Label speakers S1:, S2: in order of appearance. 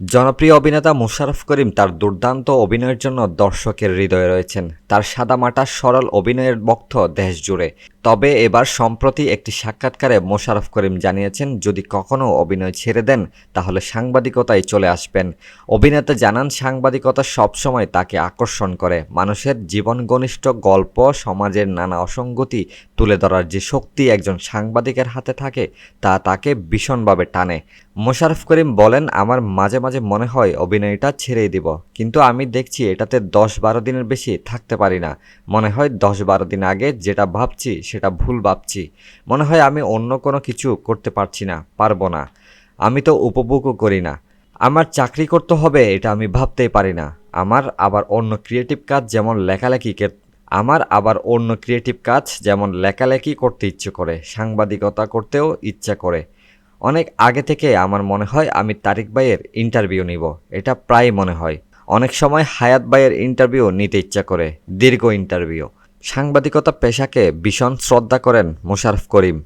S1: জনপ্রিয় অভিনেতা মোশাররফ করিম তার দুর্দান্ত অভিনয়ের জন্য দর্শকের হৃদয়ে রয়েছেন। তার সাদামাটা সরল অভিনয়ের বক্ত দেশ জুড়ে তবে এবার সম্প্রতি একটি সাক্ষাৎকারে মোশাররফ করিম জানিয়েছেন, যদি কখনও অভিনয় ছেড়ে দেন, তাহলে সাংবাদিকতায় চলে আসবেন। অভিনেতা জানান, সাংবাদিকতা সবসময় তাকে আকর্ষণ করে। মানুষের জীবন ঘনিষ্ঠ গল্প, সমাজের নানা অসঙ্গতি তুলে ধরার যে শক্তি একজন সাংবাদিকের হাতে থাকে, তা তাকে ভীষণভাবে টানে। মোশাররফ করিম বলেন, আমার মাঝে মাঝে মনে হয় অভিনয়টা ছেড়েই দিব, কিন্তু আমি দেখছি এটাতে দশ বারো দিনের বেশি থাকতে পারি না। মনে হয় দশ বারো দিন আগে যেটা ভাবছি, সেটা ভুল ভাবছি। মনে হয় আমি অন্য কোনো কিছু করতে পারছি না, পারব না। আমি তো উপভোগও করি না। আমার চাকরি করতে হবে, এটা আমি ভাবতেই পারি না। আমার আবার অন্য ক্রিয়েটিভ কাজ যেমন লেখালেখি আমার আবার অন্য ক্রিয়েটিভ কাজ যেমন লেখালেখি করতে ইচ্ছে করে, সাংবাদিকতা করতেও ইচ্ছা করে। অনেক আগে থেকে আমার মনে হয় আমি তারিক ভাইয়ের ইন্টারভিউ নিব। এটা প্রায় মনে হয়। অনেক সময় হায়াত ভাইয়ের ইন্টারভিউ নিতে ইচ্ছা করে, দীর্ঘ ইন্টারভিউ সাংবাদিকতা পেশাকে ভীষণ শ্রদ্ধা করেন মোশারফ করিম।